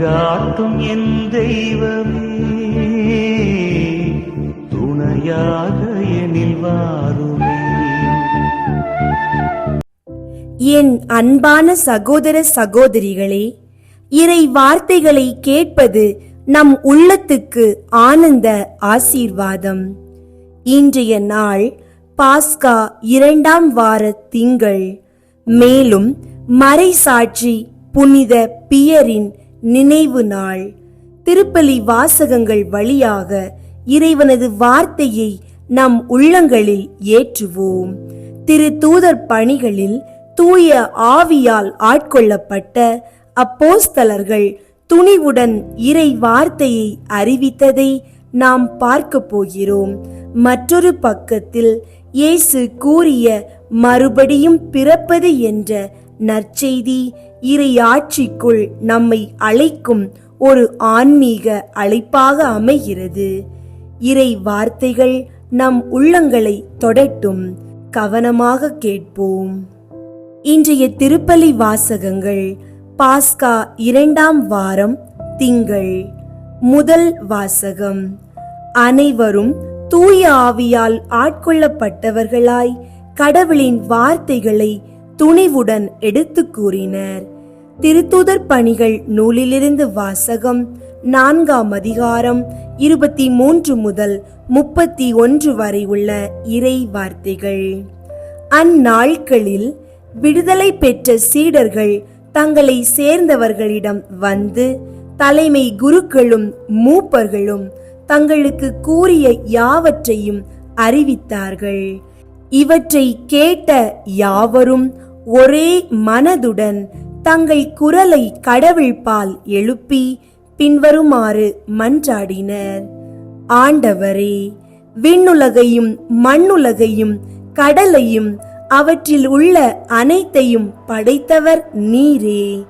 வழிகாட்டும் என் தெய்வமே துணையாக எனில் வாருமே. என் அன்பான சகோதர சகோதரிகளே இறை வார்த்தைகளை கேட்பது நம் உள்ளத்துக்கு ஆனந்த ஆசீர்வாதம். இன்றைய நாள் பாஸ்கா இரண்டாம் வார திங்கள். மேலும் மறைசாட்சி புனித பியரின் நினைவு நாள். திருப்பலி வாசகங்கள் வழியாக இறைவனது வார்த்தையை நம் உள்ளங்களில் ஏற்றுவோம். திரு தூதர் பணிகளில் தூய ஆவியால் ஆட்கொள்ளப்பட்ட அப்போஸ்தலர்கள் துணிவுடன் இறை வார்த்தையை அறிவித்ததை நாம் பார்க்க போகிறோம். மற்றொரு பக்கத்தில் இயேசு கூறிய மறுபடியும் பிறப்பது என்ற நற்செய்தி இறையாட்சிக்குள் நம்மை அழைக்கும் ஒரு ஆன்மீக அழைப்பாக அமைகிறது. இறை வார்த்தைகள் நம் உள்ளங்களை தொடட்டும். கவனமாக கேட்போம். இன்றைய திருப்பலி வாசகங்கள் பாஸ்கா இரண்டாம் வாரம் திங்கள். முதல் வாசகம். அனைவரும் தூய ஆவியால் ஆட்கொள்ளப்பட்டவர்களாய் கடவுளின் வார்த்தைகளை துணிவுடன் எடுத்து கூறினர். திருத்துதர் பணிகள் நூலிலிருந்து வாசகம் நான்காம் அதிகாரம் இருபத்தி மூன்று முதல் முப்பத்தி ஒன்று வரை உள்ள இறை வார்த்தைகள். அந்நாட்களில் விடுதலை பெற்ற சீடர்கள் தங்களை சேர்ந்தவர்களிடம் வந்து தலைமை குருக்களும் மூப்பர்களும் தங்களுக்கு கூறிய யாவற்றையும் அறிவித்தார்கள். இவற்றை கேட்ட யாவரும் ஒரே மனதுடன் தங்கள் குரலை கடவுள்பால் எழுப்பி பின்வருமாறு மன்றாடினர். ஆண்டவரே விண்ணுலகையும் மண்ணுலகையும் கடலையும் அவற்றில் உள்ள அனைத்தையும் படைத்தவர் நீரே.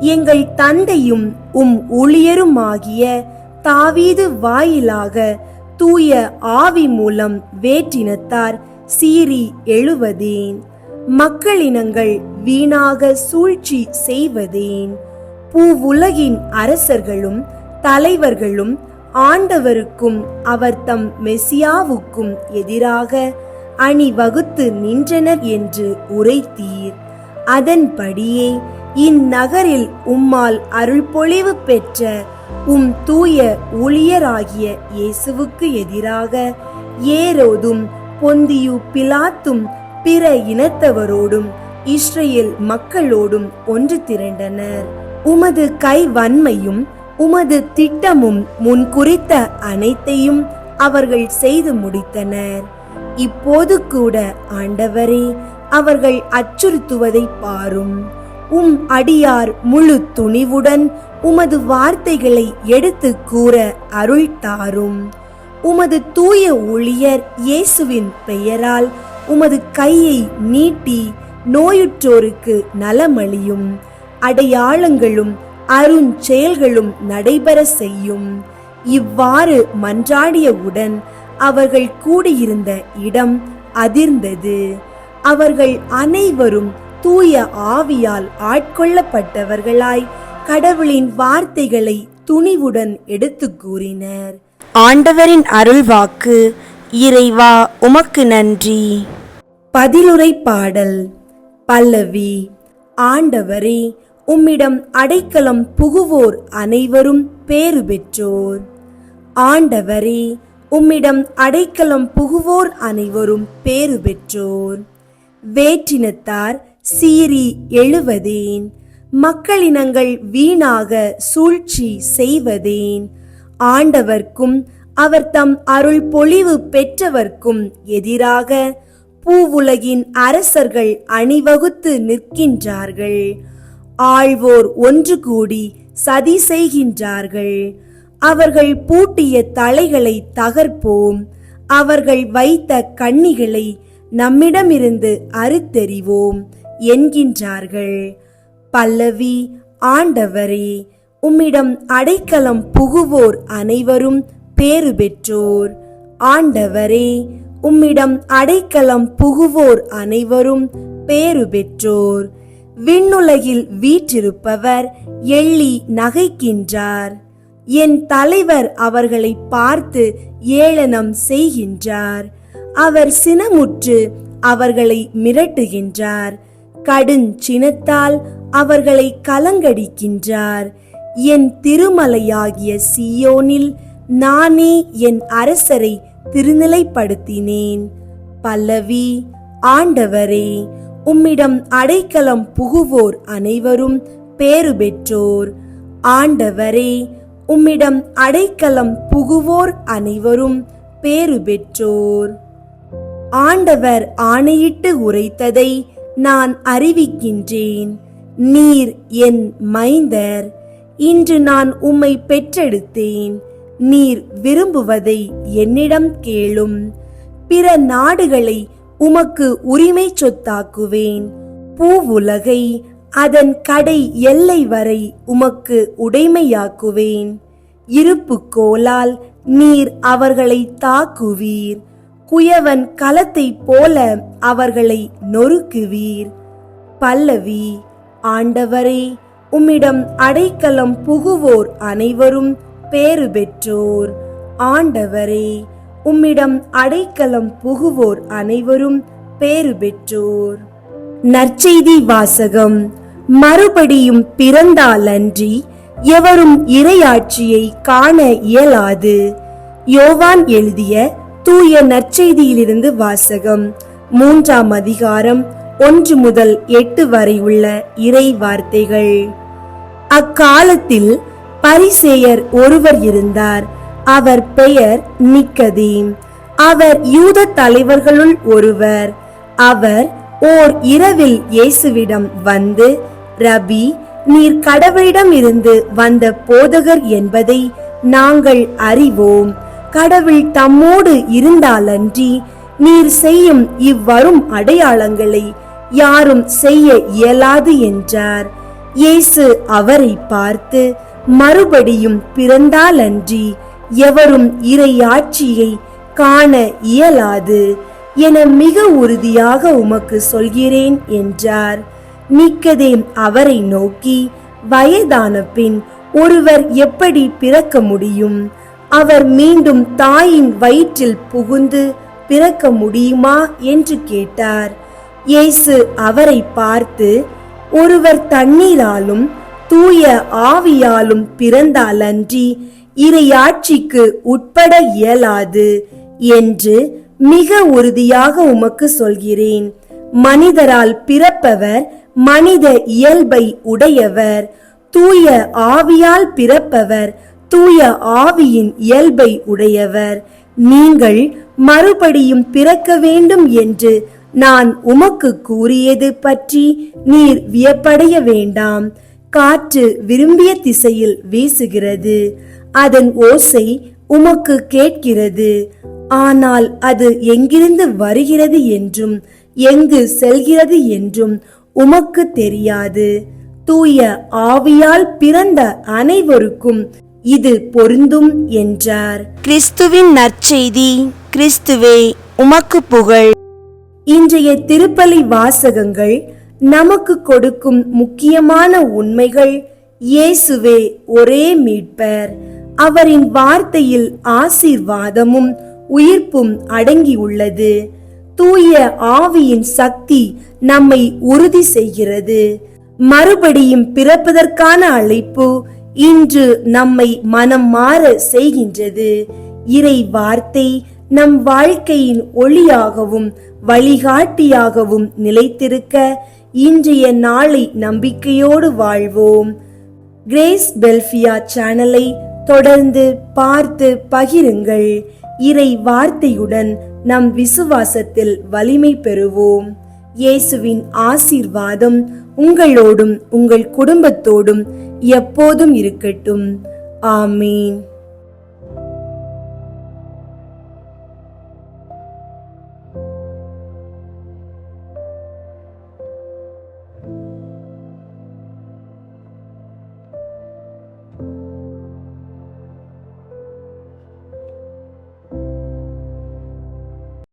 எங்கள் தந்தையும் உம் ஊழியருமாகிய தாவீது வாயிலாக தூய ஆவி மூலம் வேற்றினத்தார் சீறி எழுவதேன். மக்களினங்கள் வீணாக சூழ்ச்சி செய்வதேன். பூவுலகின் அரசர்களும் தலைவர்களும் ஆண்டவருக்கும் அவர் தம் மெசியாவுக்கும் எதிராக அணிவகுத்து நின்றனர் என்று உரைத்தீர். அதன்படியே இந்நகரில் உம்மால் அருள்பொழிவு பெற்ற உம் தூய ஊழியராகிய இயேசுவுக்கு எதிராக ஏரோதும் பொந்தியு பிலாத்தும் பிற இனத்தவரோடும் இஸ்ரேல் மக்களோடும் ஒன்று திரண்டனர். உமது கை வன்மையும் உமது திட்டமும் முன் குறித்த அனைத்தையும் அவர்கள் செய்து முடித்தனர். இப்போது கூட ஆண்டவரே அவர்கள் அச்சுறுத்துவதை பாரும். உம் அடியார் முழு துணிவுடன் உமது வார்த்தைகளை எடுத்து கூற அருள் தாரும் உமது தூய ஊழியர் இயேசுவின் பெயரால் உமது கையை நீட்டி நோயுற்றோருக்கு நலமளியும். அடையாளங்களும் அருஞ்செயல்களும் நடைபெற செய்யும். இவ்வாறு மன்றாடியவுடன் அவர்கள் கூடியிருந்த இடம் அதிர்ந்தது. அவர்கள் அனைவரும் தூய ஆவியால் ஆட்கொள்ளப்பட்டவர்களாய் கடவுளின் வார்த்தைகளை துணிவுடன் எடுத்துக் கூறினர். ஆண்டவரின் அருள்வாக்கு இறைவா உமக்கு நன்றி. பதிலுரை பாடல் பல்லவி ஆண்டவரே உம்மிடம் அடைக்கலம் புகுவோர் அனைவரும் பேறு பெற்றோர். ஆண்டவரே உம்மிடம் அடைக்கலம் புகுவோர் அனைவரும் பேறு பெற்றோர். வேற்றினத்தார் சீறி எழுவதேன் மக்களினங்கள் வீணாக சூழ்ச்சி செய்வதேன். ஆண்டவர்க்கும் அவர் தம் அருள் பொழிவு பெற்றவர்க்கும் எதிராக பூவுலகின் அரசர்கள் அணிவகுத்து நிற்கின்றார்கள். ஆழ்வோர் ஒன்று கூடி சதி செய்கின்றார்கள். அவர்கள் பூட்டிய தலைகளை தகர்ப்போம். அவர்கள் வைத்த கண்ணிகளை நம்மிடமிருந்து அறுத்தெறிவோம் என்கின்றார்கள். பல்லவி ஆண்டவரே உம்மிடம் அடைக்கலம் புகுவோர் அனைவரும் பேறு பெற்றோர் ஆண்டவரே உம்மிடம் அடைக்கலம் புகுவோர் அனைவரும் பேறு பெற்றோர் விண்ணுலகில் வீற்றிருப்பவர் எள்ளி நகைக்கின்றார். என் தலைவர் அவர்களை பார்த்து ஏளனம் செய்கின்றார். அவர் சினமுற்று அவர்களை மிரட்டுகின்றார். கடுஞ்சினத்தால் அவர்களை கலங்கடிக்கின்றார். என் திருமலையாகிய சியோனில் நானே என் அரசரை திருநிலைப்படுத்தினேன். பல்லவி ஆண்டவரே உம்மிடம் அடைக்கலம் புகுவோர் அனைவரும் பேறு பெற்றோர் ஆண்டவரே உம்மிடம் அடைக்கலம் புகுவோர் அனைவரும் பேறு பெற்றோர் ஆண்டவர் ஆணையிட்டு உரைத்ததை நான் அறிவிக்கின்றேன். நீர் என் மைந்தர் இன்று நான் உம்மை பெற்றெடுத்தேன். நீர் விரும்புவதை என்னிடம் கேளும். பிற நாடுகளை உமக்கு உரிமை சொத்தாக்குவேன். பூவுலகை அதன் கடை எல்லை வரை உமக்கு உடைமையாக்குவேன். இருப்பு கோலால் நீர் அவர்களை தாக்குவீர். குயவன் களத்தை போல அவர்களை நொறுக்குவீர். பல்லவி ஆண்டவரே உம்மிடம் அடைக்கலம் புகுவோர் அனைவரும் பேறு பெற்றோர். ஆண்டவரே உம்மிடம் அடைக்கலம் புகுவோர் அனைவரும் பேறு பெற்றோர். நற்செய்தி வாசகம் மறுபடியும் பிறந்தாலன்றி எவரும் இறையாட்சியை காண இயலாது. யோவான் எழுதிய தூய நற்செய்தியிலிருந்து வாசகம் மூன்றாம் அதிகாரம் ஒன்று முதல் எட்டு வரை உள்ள இறை வார்த்தைகள். அக்காலத்தில் பரிசேயர் ஒருவர் இருந்தார். அவர் பெயர் நிக்கதீம். அவர் யூத தலைவர்களுள் ஒருவர். அவர் ஓர் இரவில் இயேசுவிடம் வந்து ரபி நீர் கடவுளிடம் இருந்து வந்த போதகர் என்பதை நாங்கள் அறிவோம். கடவுள் தம்மோடு இருந்தாலன்றி நீர் செய்யும் இவ்வரும் அடையாளங்களை யாரும் செய்ய இயலாது என்றார். இயேசு அவரை பார்த்து மறுபடியும் பிறந்தாலன்றி எவரும் இறையாட்சியை காண இயலாது என மிக உறுதியாக உமக்கு சொல்கிறேன் என்றார். நிக்கதேம் அவரை நோக்கி வயதான பின் ஒருவர் எப்படி பிறக்க முடியும்? அவர் மீண்டும் தாயின் வயிற்றில் புகுந்து பிறக்க முடியுமா? என்று கேட்டார். இயேசு அவரை பார்த்து ஒருவர் தண்ணீராலும் தூய ஆவியாலும் பிறந்தாலன்றி இறையாட்சிக்கு உட்பட இயலாது என்று மிக உறுதியாக உமக்கு சொல்கிறேன். மனிதரால் பிறப்பவர் மனித இயல்பை உடையவர். தூய ஆவியால் பிறப்பவர் தூய ஆவியின் இயல்பை உடையவர். நீங்கள் மறுபடியும் பிறக்க வேண்டும் என்று நான் உமக்கு கூறியது பற்றி நீர் வியப்படைய வேண்டாம். காற்று விரும்பிய திசையில் வீசுகிறது. அதன் ஓசை உமக்கு கேட்கிறது. ஆனால் அது எங்கிருந்து வருகிறது என்றும் எங்கு செல்கிறது என்றும் உமக்கு தெரியாது. தூய ஆவியால் பிறந்த அனைவருக்கும் இது பொருந்தும் என்றார். கிறிஸ்துவின் நற்செய்தி கிறிஸ்துவே உமக்கு புகழ். இன்றைய திருப்பலி வாசகங்கள் நமக்கு கொடுக்கும் முக்கியமான உண்மைகள் இயேசுவே ஒரே மீட்பர். அவரின் வார்த்தையில் ஆசீர்வாதமும் உயிர்ப்பும் அடங்கியுள்ளது. தூய ஆவியின் சக்தி நம்மை உறுதி செய்கிறது. மறுபடியும் பிறப்பதற்கான அழைப்பு இன்று நம்மை மனம் மாற செய்கின்றது. இறை வார்த்தை நம் வாழ்க்கையின் ஒளியாகவும் வழிகாட்டியாகவும் நிலைத்திருக்க இன்றைய நாளை நம்பிக்கையோடு வாழ்வோம். கிரேஸ் பெல்ஃபியா சேனலை தொடர்ந்து பார்த்து பகிருங்கள். இறை வார்த்தையுடன் நம் விசுவாசத்தில் வலிமை பெறுவோம். இயேசுவின் ஆசீர்வாதம் உங்களோடும் உங்கள் குடும்பத்தோடும் எப்போதும் இருக்கட்டும். ஆமீன்.